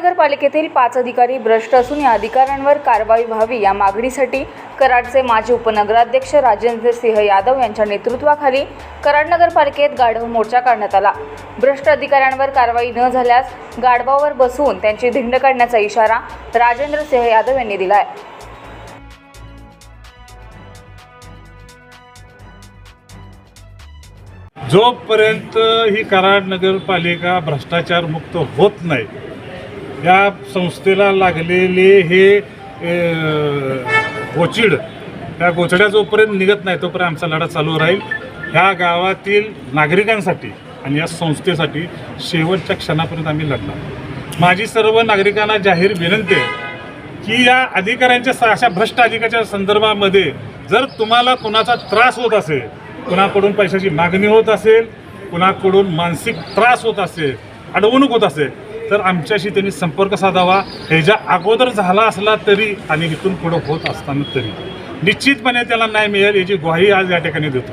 नगरपालिकेतील पाच अधिकारी भ्रष्ट असून या अधिकाऱ्यांवर कारवाई व्हावी या मागणीसाठी कराडचे माजी उपनगराध्यक्ष राजेंद्र सिंह यादव यांच्या नेतृत्वाखाली कराड नगरपालिकेत गाढव मोर्चा काढण्यात आला. भ्रष्ट अधिकाऱ्यांवर कारवाई न झाल्यास गाढवावर बसवून त्यांची धिंड काढण्याचा इशारा राजेंद्र सिंह यादव यांनी दिला आहे जोपर्यंत ही कराड नगरपालिका भ्रष्टाचार मुक्त होत नाही या संस्थेला लागलेले हे गोचिड त्या गोचड्या जोपर्यंत निघत नाही तोपर्यंत आमचा लढा चालू राहील. ह्या गावातील नागरिकांसाठी आणि या संस्थेसाठी शेवटच्या क्षणापर्यंत आम्ही लढणार. माझी सर्व नागरिकांना जाहीर विनंती आहे की या अधिकाऱ्यांच्या अशा भ्रष्ट अधिकाऱ्याच्या संदर्भामध्ये जर तुम्हाला कुणाचा त्रास होत असेल कुणाकडून पैशाची मागणी होत असेल कुणाकडून मानसिक त्रास होत असेल अडवणूक होत असेल तर आमच्याशी त्यांनी संपर्क साधावा. ह्याच्या अगोदर झाला असला तरी आणि इथून पुढं होत असताना तरी. निश्चितपणे त्याला न्याय मिळेल याची ग्वाही आज या ठिकाणी देतो.